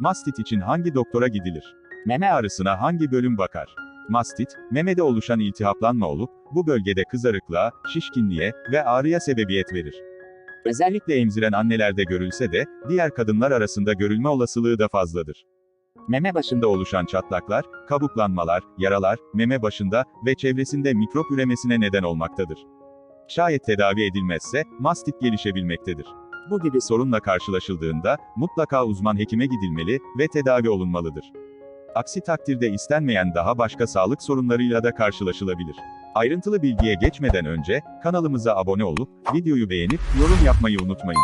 Mastit için hangi doktora gidilir? Meme ağrısına hangi bölüm bakar? Mastit, memede oluşan iltihaplanma olup, bu bölgede kızarıklığa, şişkinliğe ve ağrıya sebebiyet verir. Özellikle emziren annelerde görülse de, diğer kadınlar arasında görülme olasılığı da fazladır. Meme başında oluşan çatlaklar, kabuklanmalar, yaralar, meme başında ve çevresinde mikrop üremesine neden olmaktadır. Şayet tedavi edilmezse, mastit gelişebilmektedir. Bu gibi sorunla karşılaşıldığında, mutlaka uzman hekime gidilmeli ve tedavi olunmalıdır. Aksi takdirde istenmeyen daha başka sağlık sorunlarıyla da karşılaşılabilir. Ayrıntılı bilgiye geçmeden önce, kanalımıza abone olup, videoyu beğenip, yorum yapmayı unutmayın.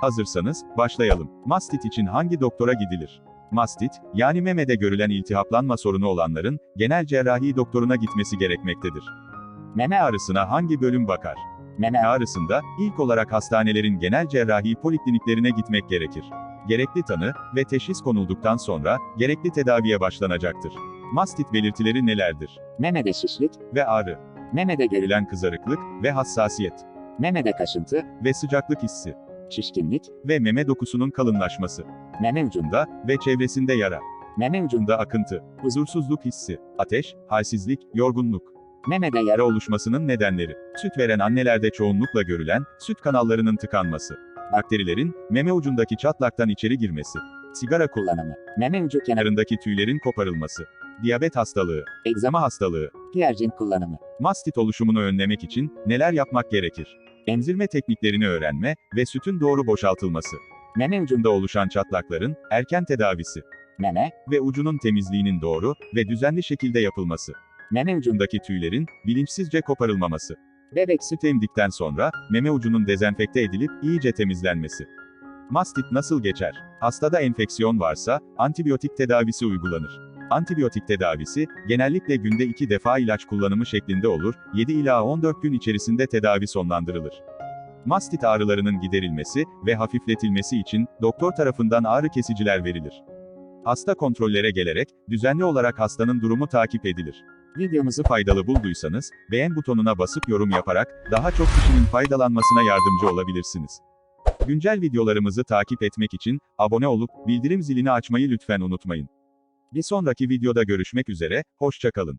Hazırsanız, başlayalım. Mastit için hangi doktora gidilir? Mastit, yani memede görülen iltihaplanma sorunu olanların, genel cerrahi doktoruna gitmesi gerekmektedir. Meme ağrısına hangi bölüm bakar? Meme ağrısında, ilk olarak hastanelerin genel cerrahi polikliniklerine gitmek gerekir. Gerekli tanı ve teşhis konulduktan sonra, gerekli tedaviye başlanacaktır. Mastit belirtileri nelerdir? Memede şişlik, Ve ağrı, memede görülen kızarıklık ve hassasiyet, memede kaşıntı, ve sıcaklık hissi, şişkinlik, ve meme dokusunun kalınlaşması, meme ucunda, da ve çevresinde yara, meme ucunda, da akıntı, huzursuzluk hissi, ateş, halsizlik, yorgunluk, memede yara, oluşmasının nedenleri, süt veren annelerde çoğunlukla görülen, süt kanallarının tıkanması, bakterilerin, meme ucundaki çatlaktan içeri girmesi, sigara kullanımı, meme ucu kenarı, kenarındaki tüylerin koparılması, diyabet hastalığı, egzama hastalığı, Piercing kullanımı, mastit oluşumunu önlemek için neler yapmak gerekir? Emzirme tekniklerini öğrenme ve sütün doğru boşaltılması, meme ucunda oluşan çatlakların erken tedavisi. Meme, ve ucunun temizliğinin doğru ve düzenli şekilde yapılması, meme ucunda, ucundaki tüylerin bilinçsizce koparılmaması, bebek süt emdikten sonra meme ucunun dezenfekte edilip iyice temizlenmesi. Mastit nasıl geçer? Hastada enfeksiyon varsa antibiyotik tedavisi uygulanır. Antibiyotik tedavisi genellikle günde 2 defa ilaç kullanımı şeklinde olur. 7 ila 14 gün içerisinde tedavi sonlandırılır. Mastit ağrılarının giderilmesi ve hafifletilmesi için doktor tarafından ağrı kesiciler verilir. Hasta kontrollere gelerek düzenli olarak hastanın durumu takip edilir. Videomuzu faydalı bulduysanız, beğen butonuna basıp yorum yaparak, daha çok kişinin faydalanmasına yardımcı olabilirsiniz. Güncel videolarımızı takip etmek için, abone olup, bildirim zilini açmayı lütfen unutmayın. Bir sonraki videoda görüşmek üzere, hoşçakalın.